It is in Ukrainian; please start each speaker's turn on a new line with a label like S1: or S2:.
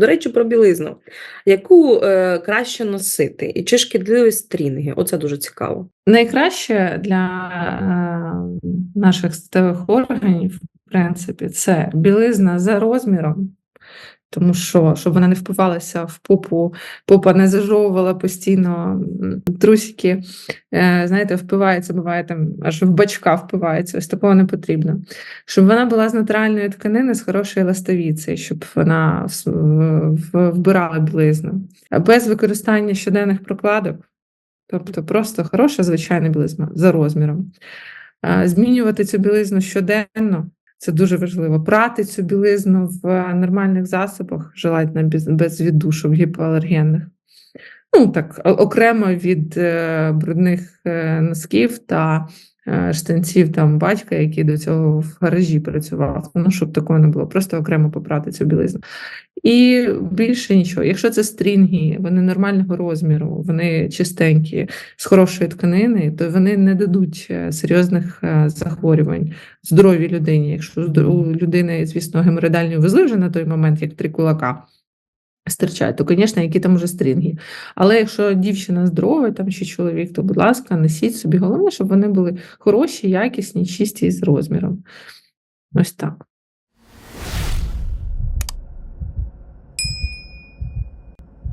S1: До речі, про білизну. Яку е, краще носити? І чи шкідливі стрінги? Оце дуже цікаво.
S2: Найкраще для е, наших статевих органів, в принципі, це білизна за розміром, тому що щоб вона не впивалася в попу, попа не зажовувала постійно трусики, е, знаєте, впивається, буває там аж в бачка впивається, ось такого не потрібно. Щоб вона була з натуральної тканини, з хорошої ластовіці, щоб вона вбирала білизну. Без використання щоденних прокладок. Тобто просто хороша звичайна білизна за розміром. Змінювати цю білизну щоденно це дуже важливо. Прати цю білизну в нормальних засобах, желательно без, віддушок гіпоалергенних. Ну, так, окремо від е, брудних е, носків та е, штанців там батька, який до цього в гаражі працював. Ну, щоб такого не було, просто окремо попрати цю білизну. І більше нічого. Якщо це стрінги, вони нормального розміру, вони чистенькі, з хорошої тканини, то вони не дадуть е, серйозних е, захворювань здоровій людині. Якщо у людини, звісно, геморроїдальні вузли вже на той момент, як три кулака. Стирчать, то, звісно, які там уже стрінги. Але якщо дівчина здорова, там ще чоловік, то, будь ласка, несіть собі. Головне, щоб вони були хороші, якісні, чисті і з розміром. Ось так.